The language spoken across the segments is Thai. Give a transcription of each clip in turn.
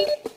you.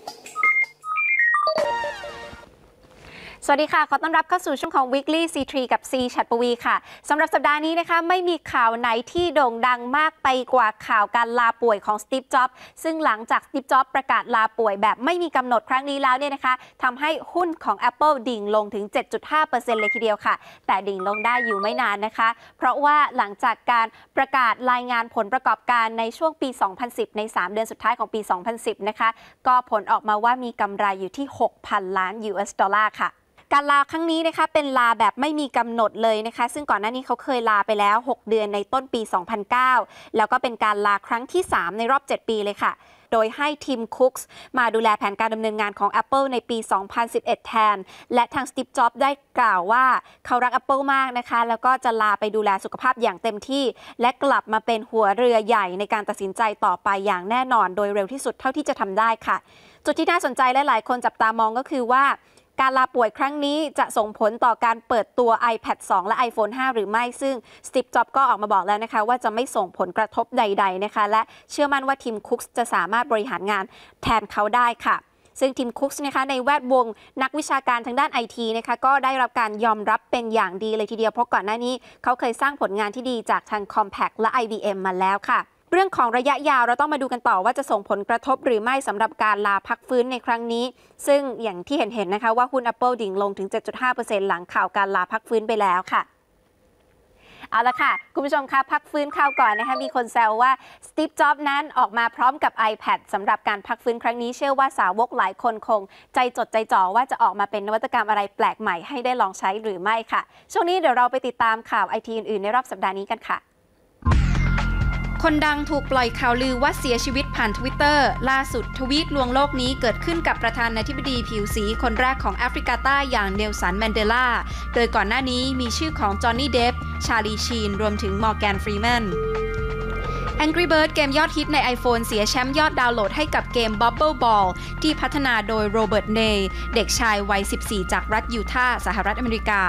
สวัสดีค่ะ ขอต้อนรับเข้าสู่ช่วงของ Weekly C3 กับ C ชัดปวีค่ะสำหรับสัปดาห์นี้นะคะ ไม่มีข่าวไหนที่โด่งดังมากไปกว่าข่าวการลาป่วยของสตีฟจ็อบซึ่งหลังจากสตีฟจ็อบประกาศลาป่วยแบบไม่มีกำหนดครั้งนี้แล้วเนี่ยนะคะทำให้หุ้นของ Apple ดิ่งลงถึง 7.5%เลยทีเดียวค่ะ แต่ดิ่งลงได้อยู่ไม่นานนะคะ เพราะว่าหลังจากการประกาศรายงานผลประกอบการในช่วงปี 2010 ใน 3 เดือนสุดท้ายของปี 2010 นะคะก็ผลออกมาว่ามีกำไรอยู่ที่ 6,000 ล้าน US ดอลลาร์ค่ะ การลาครั้งนี้นะคะเป็นลาแบบไม่มีกำหนดเลยนะคะ ซึ่งก่อนหน้านี้เขาเคยลาไปแล้ว 6 เดือนในต้นปี 2009 แล้วก็เป็นการลาครั้งที่ 3 ในรอบ 7 ปีเลยค่ะโดยให้ทีมคุกส์มาดูแลแผนการดำเนินงานของ Apple ในปี 2011 แทน และทางสตีฟจ็อบได้กล่าวว่าเขารัก Apple มากนะคะ แล้วก็จะลาไปดูแลสุขภาพอย่างเต็มที่ และกลับมาเป็นหัวเรือใหญ่ในการตัดสินใจต่อไปอย่างแน่นอน โดยเร็วที่สุดเท่าที่จะทำได้ค่ะ จุดที่น่าสนใจและหลายคนจับตามองก็คือว่า การลาป่วยครั้งนี้จะส่งผลต่อการเปิดตัว iPad 2 และ iPhone 5 หรือไม่ ซึ่ง Steve Jobs ก็ออกมาบอกแล้วนะคะ ว่าจะไม่ส่งผลกระทบใด ๆนะคะ และเชื่อมั่นว่าทีมคุกจะสามารถบริหารงานแทนเขาได้ค่ะซึ่งทีมคุกส์นะคะในแวดวงนักวิชาการทางด้านไอทีนะคะก็ได้รับการยอมรับเป็นอย่างดีเลยทีเดียว เพราะก่อนหน้านี้เขาเคยสร้างผลงานที่ดีจากทาง Compaq และ IBM มาแล้วค่ะ เรื่องของระยะยาวเราต้องมาดูกันต่อว่าจะส่งผลกระทบหรือไม่สำหรับการลาพักฟื้นในครั้งนี้ ซึ่งอย่างที่เห็นๆนนะคะว่าหุ้น Apple ดิ่งลงถึง 7.5%หลังข่าวการลาพักฟื้นไปแล้วค่ะเอาละค่ะ คุณผู้ชมคะพักฟื้นข่าวก่อนนะคะ มีคนแซวว่าสตีฟจ็อบนั้นออกมาพร้อมกับ iPad สำหรับการพักฟื้นครั้งนี้ เชื่อว่าสาวกหลายคนคง ใจจดใจจ่อว่าจะออกมาเป็นนวัตกรรมอะไรแปลกใหม่ให้ได้ลองใช้หรือไม่ค่ะ ช่วงนี้เดี๋ยวเราไปติดตามข่าวไอทีอื่นๆ ในรอบสัปดาห์นี้กันค่ะ คนดังถูกปล่อยข่าวลือว่าเสียชีวิตผ่านทวิตเตอร์ล่าสุดทวีตลวงโลกนี้เกิดขึ้นกับประธานาธิบดีผิวสีคนแรกของแอฟริกาใต้อย่างเนลสันแมนเดลา โดยก่อนหน้านี้มีชื่อของจอห์นนี่เดฟชาลีชีน รวมถึงมอร์แกนฟรีแมน Angry Bird เกมยอดฮิตใน iPhone เสียแชมป์ยอดดาวน์โหลดให้กับเกม Bubble Ball ที่พัฒนาโดยโรเบิร์ตเนย์เด็กชายวัย 14 จากรัฐยูทาห์สหรัฐอเมริกา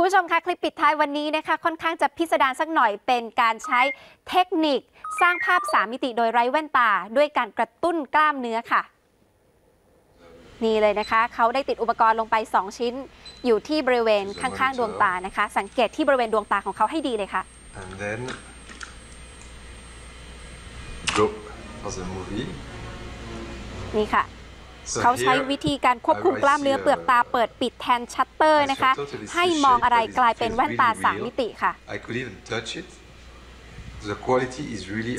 คุณผู้ชมคะคลิปปิดท้ายวันนี้นะคะค่อนข้างจะพิสดารสักหน่อยเป็นการใช้เทคนิค สร้างภาพ3มิติโดยไร้แว่นตา ด้วยการกระตุ้นกล้ามเนื้อค่ะ นี่เลยนะคะ เขาได้ติดอุปกรณ์ลงไป 2 ชิ้น อยู่ที่บริเวณข้างๆ ดวงตานะคะ สังเกตที่บริเวณดวงตาของเขาให้ดีเลยค่ะ and then go for the movie. นี่ค่ะ So เขาใช้ here, วิธีการควบคุมกล้ามเนื้อเปลือกตาเปิดปิดแทนชัตเตอร์นะคะ ให้มองอะไรกลายเป็นแว่นตา3มิติค่ะ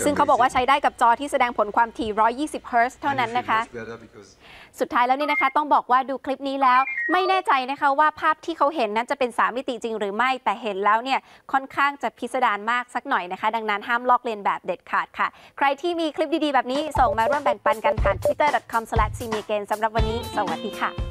ซึ่งเขาบอกว่า amazing. ใช้ได้กับจอที่แสดงผลความถี่ 120 เฮิร์ตซ์เท่า And นั้น it นะคะ feels better because สุดท้ายแล้วเนี่ยนะคะ ต้องบอกว่าดูคลิปนี้แล้ว ไม่แน่ใจนะคะว่าภาพที่เขาเห็นนั้นจะเป็น3มิติจริงหรือไม่ แต่เห็นแล้วเนี่ยค่อนข้างจะพิสดารมากสักหน่อยนะคะ ดังนั้นห้ามลอกเลียนแบบเด็ดขาดค่ะ ใครที่มีคลิปดีๆ แบบนี้ส่งมาร่วมแบ่งปันกันผ่าน twitter.com/cmagain สำหรับวันนี้ สวัสดีค่ะ